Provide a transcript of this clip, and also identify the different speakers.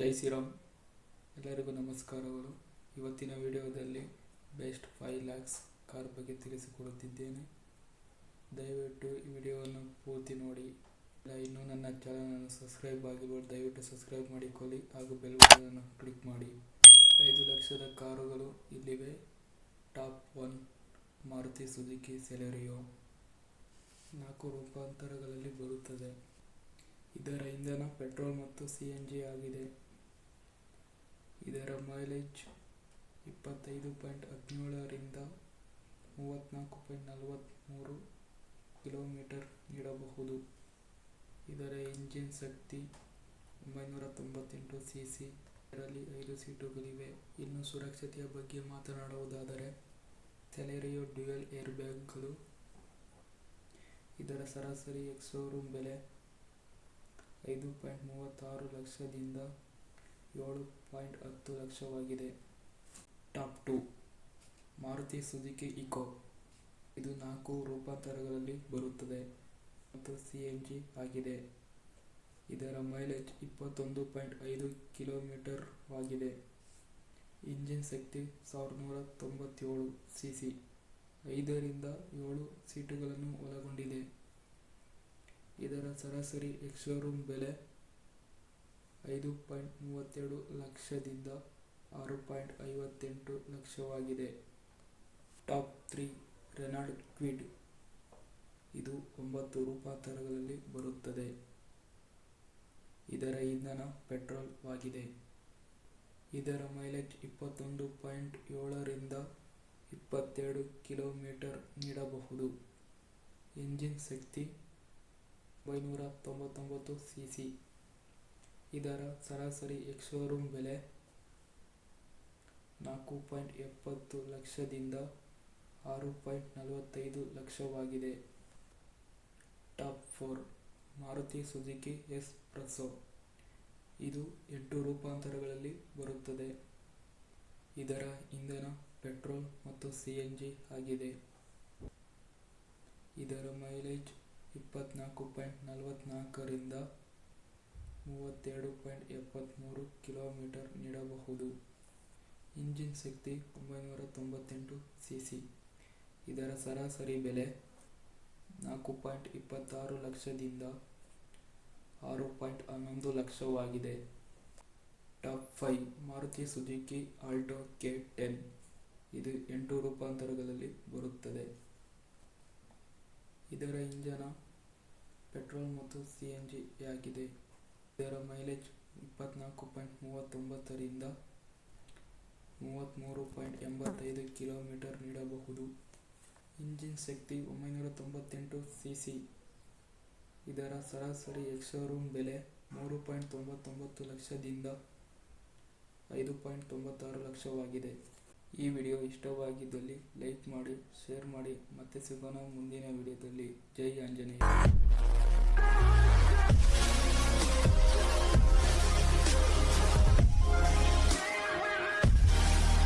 Speaker 1: ಜೈ ಶ್ರೀರಾಮ್. ಎಲ್ಲರಿಗೂ ನಮಸ್ಕಾರಗಳು. ಇವತ್ತಿನ ವಿಡಿಯೋದಲ್ಲಿ ಬೆಸ್ಟ್ ಫೈವ್ ಲ್ಯಾಕ್ಸ್ ಕಾರ್ ಬಗ್ಗೆ ತಿಳಿಸಿಕೊಡುತ್ತಿದ್ದೇನೆ. ದಯವಿಟ್ಟು ಈ ವಿಡಿಯೋವನ್ನು ಪೂರ್ತಿ ನೋಡಿ. ಇನ್ನೂ ನನ್ನ ಚಾನಲನ್ನು ಸಬ್ಸ್ಕ್ರೈಬ್ ಆಗಿರುವ ದಯವಿಟ್ಟು ಸಬ್ಸ್ಕ್ರೈಬ್ ಮಾಡಿಕೊಳ್ಳಿ ಹಾಗೂ ಬೆಲ್ ಬಟನನ್ನು ಕ್ಲಿಕ್ ಮಾಡಿ. ಐದು ಲಕ್ಷದ ಕಾರುಗಳು ಇಲ್ಲಿವೆ. Top one Maruti Suzuki Celerio. ನಾಲ್ಕು ರೂಪಾಂತರಗಳಲ್ಲಿ ಬರುತ್ತದೆ. ಇದರ ಇಂಧನ ಪೆಟ್ರೋಲ್ ಮತ್ತು ಸಿ ಎನ್ ಜಿ ಆಗಿದೆ. ಇದರ ಮೈಲೇಜ್ ಇಪ್ಪತ್ತೈದು ಪಾಯಿಂಟ್ ಹದಿನೇಳರಿಂದ ಮೂವತ್ತ್ನಾಲ್ಕು ಪಾಯಿಂಟ್ ನಲವತ್ತ್ಮೂರು ಕಿಲೋಮೀಟರ್ ನೀಡಬಹುದು. ಇದರ ಇಂಜಿನ್ ಶಕ್ತಿ ಒಂಬೈನೂರ ತೊಂಬತ್ತೆಂಟು ಸಿ ಸಿ ಇದರಲ್ಲಿ ಐದು ಸೀಟುಗಳಿವೆ. ಇನ್ನು ಸುರಕ್ಷತೆಯ ಬಗ್ಗೆ ಮಾತನಾಡುವುದಾದರೆ ಸೆಲೆರಿಯೋ ಡ್ಯುಯಲ್ ಏರ್ ಬ್ಯಾಗ್ಗಳು ಇದರ ಸರಾಸರಿ ಎಕ್ಸ್ ಬೆಲೆ ಐದು ಪಾಯಿಂಟ್ ಮೂವತ್ತಾರು ಲಕ್ಷದಿಂದ ಏಳು ಪಾಯಿಂಟ್ ಹತ್ತು ಲಕ್ಷವಾಗಿದೆ. Top two. Maruti Suzuki Eeco. ಇದು ನಾಲ್ಕು ರೂಪಾಂತರಗಳಲ್ಲಿ ಬರುತ್ತದೆ ಮತ್ತು ಸಿ ಎನ್ ಜಿ ಆಗಿದೆ. ಇದರ ಮೈಲೇಜ್ ಇಪ್ಪತ್ತೊಂದು ಪಾಯಿಂಟ್ ಐದು ಕಿಲೋಮೀಟರ್ ಆಗಿದೆ. ಇಂಜಿನ್ ಶಕ್ತಿ ಸಾವಿರದ ನೂರ ತೊಂಬತ್ತೇಳು ಸಿ ಸಿ ಐದರಿಂದ ಏಳು ಸೀಟುಗಳನ್ನು ಒಳಗೊಂಡಿದೆ. ಇದರ ಸರಾಸರಿ ಎಕ್ಸ್ ಶೋರೂಮ್ ಬೆಲೆ ಐದು ಪಾಯಿಂಟ್ ಮೂವತ್ತೆರಡು ಲಕ್ಷದಿಂದ ಆರು ಪಾಯಿಂಟ್ ಐವತ್ತೆಂಟು ಲಕ್ಷವಾಗಿದೆ. Top three Renault Kwid. ಇದು ಒಂಬತ್ತು ರೂಪಾಂತರಗಳಲ್ಲಿ ಬರುತ್ತದೆ. ಇದರ ಇಂಧನ ಪೆಟ್ರೋಲ್ ಆಗಿದೆ ಇದರ ಮೈಲೇಜ್ ಇಪ್ಪತ್ತೊಂದು ಪಾಯಿಂಟ್ ಏಳರಿಂದ ಇಪ್ಪತ್ತೆರಡು ಕಿಲೋಮೀಟರ್ ನೀಡಬಹುದು. ಇಂಜಿನ್ ಶಕ್ತಿ ಒಂಬೈನೂರ ತೊಂಬತ್ತೊಂಬತ್ತು ಸಿ ಸಿ ಇದರ ಸರಾಸರಿ ಎಕ್ಸ್ ಶೋರೂಮ್ ಬೆಲೆ ನಾಲ್ಕು ಪಾಯಿಂಟ್ ಎಪ್ಪತ್ತು ಲಕ್ಷದಿಂದ ಆರು ಪಾಯಿಂಟ್ ನಲವತ್ತೈದು ಲಕ್ಷವಾಗಿದೆ. Top four Maruti Suzuki S Presso. ಇದು ಎಂಟು ರೂಪಾಂತರಗಳಲ್ಲಿ ಬರುತ್ತದೆ. ಇದರ ಇಂಧನ, ಪೆಟ್ರೋಲ್ ಮತ್ತು ಸಿ ಎನ್ ಜಿ ಆಗಿದೆ. ಇದರ ಮೈಲೇಜ್ ಇಪ್ಪತ್ನಾಲ್ಕು ಪಾಯಿಂಟ್ ನಲವತ್ತ್ನಾಲ್ಕರಿಂದ ಮೂವತ್ತೆರಡು ಪಾಯಿಂಟ್ ಎಪ್ಪತ್ತ್ಮೂರು ಕಿಲೋಮೀಟರ್ ನೀಡಬಹುದು. ಇಂಜಿನ್ ಶಕ್ತಿ ಒಂಬೈನೂರ ತೊಂಬತ್ತೆಂಟು ಸಿ ಸಿ ಇದರ ಸರಾಸರಿ ಬೆಲೆ ನಾಲ್ಕು ಪಾಯಿಂಟ್ ಇಪ್ಪತ್ತಾರು ಲಕ್ಷದಿಂದ ಆರು ಪಾಯಿಂಟ್ ಹನ್ನೊಂದು ಲಕ್ಷವಾಗಿದೆ. Top five Maruti Suzuki Alto K ten. ಇದು ಎಂಟು ರೂಪಾಂತರಗಳಲ್ಲಿ ಬರುತ್ತದೆ. ಇದರ ಇಂಜನ ಪೆಟ್ರೋಲ್ ಮತ್ತು ಸಿ ಎನ್ ಜಿ ಆಗಿದೆ. ಇದರ ಮೈಲೇಜ್ ಇಪ್ಪತ್ನಾಲ್ಕು ಪಾಯಿಂಟ್ ಮೂವತ್ತೊಂಬತ್ತರಿಂದ ಮೂವತ್ತ್ಮೂರು ಪಾಯಿಂಟ್ ಎಂಬತ್ತೈದು ಕಿಲೋಮೀಟರ್ ನೀಡಬಹುದು. ಇಂಜಿನ್ ಶಕ್ತಿ ಒಂಬೈನೂರ ತೊಂಬತ್ತೆಂಟು ಸಿ ಸಿ ಇದರ ಸರಾಸರಿ ಎಕ್ಸೋರೂಮ್ ಬೆಲೆ ಮೂರು ಪಾಯಿಂಟ್ ತೊಂಬತ್ತೊಂಬತ್ತು ಲಕ್ಷದಿಂದ ಐದು ಪಾಯಿಂಟ್ ತೊಂಬತ್ತಾರು ಲಕ್ಷವಾಗಿದೆ. ಈ ವಿಡಿಯೋ ಇಷ್ಟವಾಗಿದ್ದಲ್ಲಿ ಲೈಕ್ ಮಾಡಿ ಶೇರ್ ಮಾಡಿ, ಮತ್ತೆ ಸಿಗೋಣ ಮುಂದಿನ ವಿಡಿಯೋದಲ್ಲಿ ಜೈ ಆಂಜನೇಯ.